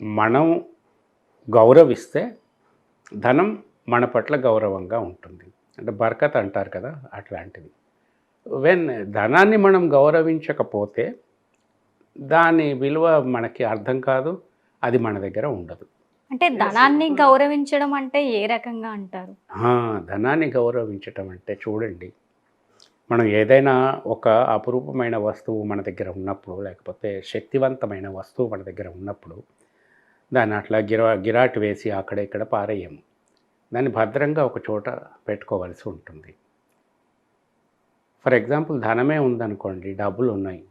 మనం గౌరవిస్తే ధనం మన పట్ల గౌరవంగా ఉంటుంది. అంటే బర్కత్ అంటారు కదా అట్లాంటిది. వెన్ ధనాన్ని మనం గౌరవించకపోతే దాని విలువ మనకి అర్థం కాదు అది మన దగ్గర ఉండదు. అంటే ధనాన్ని గౌరవించడం అంటే ఏ రకంగా అంటారు? ధనాన్ని గౌరవించటం అంటే చూడండి మనం ఏదైనా ఒక అపురూపమైన వస్తువు మన దగ్గర ఉన్నప్పుడు లేకపోతే శక్తివంతమైన వస్తువు మన దగ్గర ఉన్నప్పుడు దాన్ని అట్లా గిరా గిరాటు వేసి అక్కడ ఇక్కడ పారేయము. దాన్ని భద్రంగా ఒక చోట పెట్టుకోవాల్సి ఉంటుంది. ఫర్ ఎగ్జాంపుల్ ధనమే ఉందనుకోండి డబ్బులు ఉన్నాయి.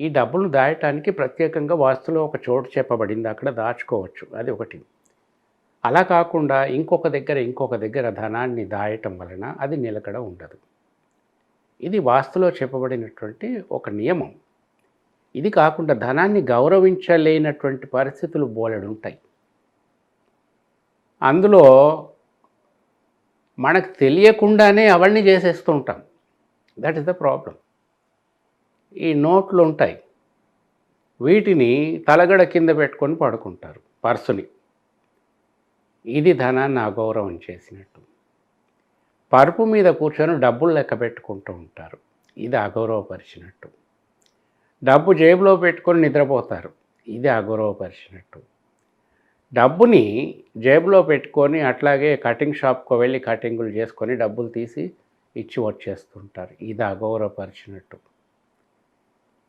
ఈ డబ్బులు దాయటానికి ప్రత్యేకంగా వాస్తులో ఒక చోటు చెప్పబడింది అక్కడ దాచుకోవచ్చు. అది ఒకటి. అలా కాకుండా ఇంకొక దగ్గర ఇంకొక దగ్గర ధనాన్ని దాయటం వలన అది నిలకడ ఉండదు. ఇది వాస్తులో చెప్పబడినటువంటి ఒక నియమం. ఇది కాకుండా ధనాన్ని గౌరవించలేనటువంటి పరిస్థితులు బోలెడు ఉంటాయి. అందులో మనకు తెలియకుండానే అవన్నీ చేసేస్తూ ఉంటాం. దట్ ఈస్ ద ప్రాబ్లం ఈ నోట్లు ఉంటాయి. వీటిని తలగడ కింద పెట్టుకొని పడుకుంటారు పర్సుని. ఇది ధనాన్ని అగౌరవం చేసినట్టు. పరుపు మీద కూర్చొని డబ్బులు లెక్క పెట్టుకుంటూ ఉంటారు. ఇది అగౌరవపరిచినట్టు. డబ్బు జేబులో పెట్టుకొని నిద్రపోతారు. ఇది అగౌరవపరిచినట్టు డబ్బుని జేబులో పెట్టుకొని అట్లాగే కటింగ్ షాప్కి వెళ్ళి కటింగులు చేసుకొని డబ్బులు తీసి ఇచ్చి వచ్చేస్తుంటారు. ఇది అగౌరవపరిచినట్టు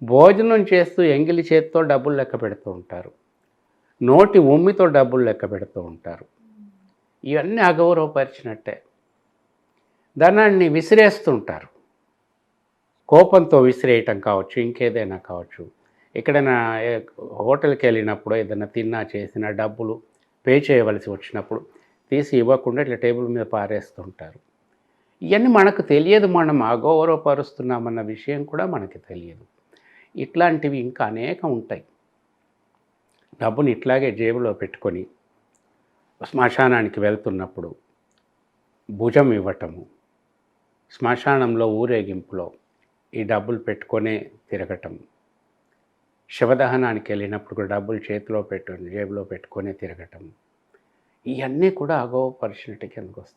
భోజనం చేస్తూ ఎంగిలి చేత్తో డబ్బులు లెక్క పెడుతూ ఉంటారు. నోటి ఉమ్మితో డబ్బులు లెక్క పెడుతూ ఉంటారు. ఇవన్నీ అగౌరవపరిచినట్టే ధనాన్ని విసిరేస్తుంటారు. కోపంతో విసిరేయటం కావచ్చు ఇంకేదైనా కావచ్చు. ఎక్కడైనా హోటల్కి వెళ్ళినప్పుడు ఏదైనా తిన్నా చేసిన డబ్బులు పే చేయవలసి వచ్చినప్పుడు తీసి ఇవ్వకుండా ఇట్లా టేబుల్ మీద పారేస్తుంటారు. ఇవన్నీ మనకు తెలియదు మనం అగౌరవపరుస్తున్నామన్న విషయం కూడా మనకి తెలియదు. ఇట్లాంటివి ఇంకా అనేకం ఉంటాయి. డబ్బుని ఇట్లాగే జేబులో పెట్టుకొని శ్మశానానికి వెళ్తున్నప్పుడు భుజం ఇవ్వటము శ్మశానంలో ఊరేగింపులో ఈ డబ్బులు పెట్టుకొనే తిరగటం. శవదహనానికి వెళ్ళినప్పుడు కూడా డబ్బులు చేతిలో పెట్టు జేబులో పెట్టుకొనే తిరగటం. ఇవన్నీ కూడా అగౌరవపరిచినట్టు ఎందుకు వస్తాయి